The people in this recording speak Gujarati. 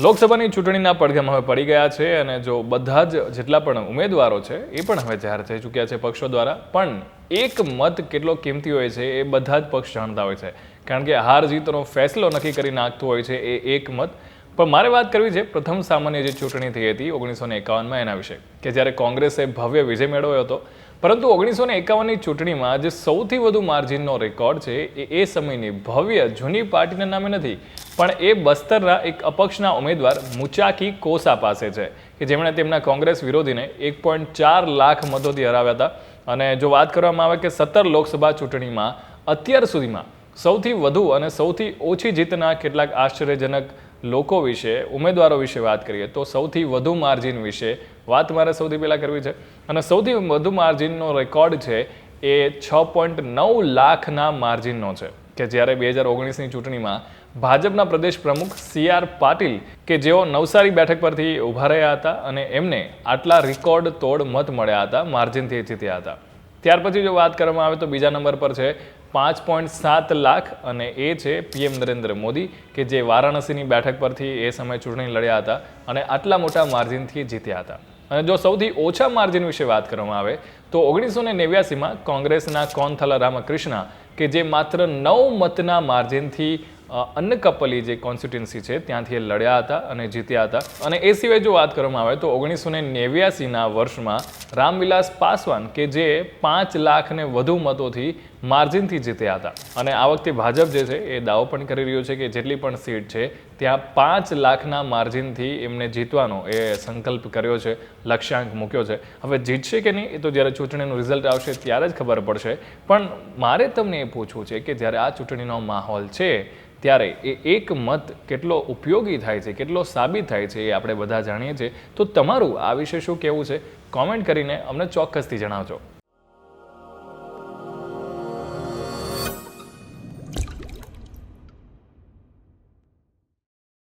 લોકસભાની ચૂંટણીના પડઘમ હવે પડી ગયા છે અને જો બધા જ જેટલા પણ ઉમેદવારો છે, એ પણ હવે જાહેર થઈ ચૂક્યા છે પક્ષો દ્વારા. પણ એક મત કેટલો કિંમતી હોય છે, એ બધા જ પક્ષ જાણતા હોય છે. કારણ કે હાર જીતનો ફેસલો નક્કી કરી નાખતો હોય છે, એ એક મત. પણ મારે વાત કરવી છે, પ્રથમ સામાન્ય જે ચૂંટણી થઈ હતી ઓગણીસો ને એકાવનમાં એના વિશે, કે જ્યારે કોંગ્રેસે ભવ્ય વિજય મેળવ્યો હતો, પરંતુ ઓગણીસો ને એકાવનની ચૂંટણીમાં જે સૌથી વધુ માર્જિનનો રેકોર્ડ છે, એ એ સમયની ભવ્ય જૂની પાર્ટીના નામે નથી, પણ એ બસ્તરના એક અપક્ષના ઉમેદવાર મુચાકી કોસા પાસે છે, કે જેમણે તેમના કોંગ્રેસ વિરોધીને એક પોઈન્ટ ચાર લાખ મતોથી હરાવ્યા હતા. અને જો વાત કરવામાં આવે કે સત્તર લોકસભા ચૂંટણીમાં અત્યાર સુધીમાં સૌથી વધુ અને સૌથી ઓછી જીતના કેટલાક આશ્ચર્યજનક લોકો વિશે, ઉમેદવારો વિશે વાત કરીએ, તો સૌથી વધુ માર્જિન વિશે વાત મારે સૌથી પહેલાં કરવી છે. અને સૌથી વધુ માર્જિનનો રેકોર્ડ છે એ છ પોઈન્ટ નવ લાખના માર્જિનનો છે, કે જ્યારે બે હજાર ઓગણીસની ચૂંટણીમાં ભાજપના પ્રદેશ પ્રમુખ સી આર પાટીલ, કે જેઓ નવસારી બેઠક પરથી ઊભા રહ્યા હતા અને એમને આટલા રેકોર્ડ તોડ મત મળ્યા હતા, માર્જિનથી જીત્યા હતા. ત્યાર પછી જો વાત કરવામાં આવે તો બીજા નંબર પર છે પાંચ પોઈન્ટ સાત લાખ અને એ છે પીએમ નરેન્દ્ર મોદી, કે જે વારાણસીની બેઠક પરથી એ સમયે ચૂંટણી લડ્યા હતા અને આટલા મોટા માર્જિનથી જીત્યા હતા. અને જો સૌથી ઓછા માર્જિન વિશે વાત કરવામાં આવે તો ઓગણીસો ને નેવ્યાસીમાં કોંગ્રેસના કોનથલા રામકૃષ્ણ, કે જે માત્ર નવ મતના માર્જિનથી અન્નકપલી જે કોન્સ્ટિટ્યુન્સી છે, ત્યાંથી એ લડ્યા હતા અને જીત્યા હતા. અને એ સિવાય જો વાત કરવામાં આવે તો ઓગણીસો ને નેવ્યાસીના વર્ષમાં રામવિલાસ પાસવાન કે જે પાંચ લાખને વધુ મતોથી માર્જિનથી જીત્યા હતા. અને આ વખતે ભાજપ જે છે એ દાવો પણ કરી રહ્યો છે કે જેટલી પણ સીટ છે, ત્યાં પાંચ લાખના માર્જિનથી એમને જીતવાનો એ સંકલ્પ કર્યો છે, લક્ષ્યાંક મૂક્યો છે. હવે જીતશે કે નહીં એ તો જ્યારે ચૂંટણીનું રિઝલ્ટ આવશે ત્યારે જ ખબર પડશે. પણ મારે તમને એ પૂછવું છે કે જ્યારે આ ચૂંટણીનો માહોલ છે, ત્યારે એ એક મત કેટલો ઉપયોગી થાય છે, કેટલો સાબિત થાય છે એ આપણે બધા જાણીએ છીએ. તો તમારું આ વિશે શું કહેવું છે? કોમેન્ટ કરીને અમને ચોક્કસથી જણાવજો.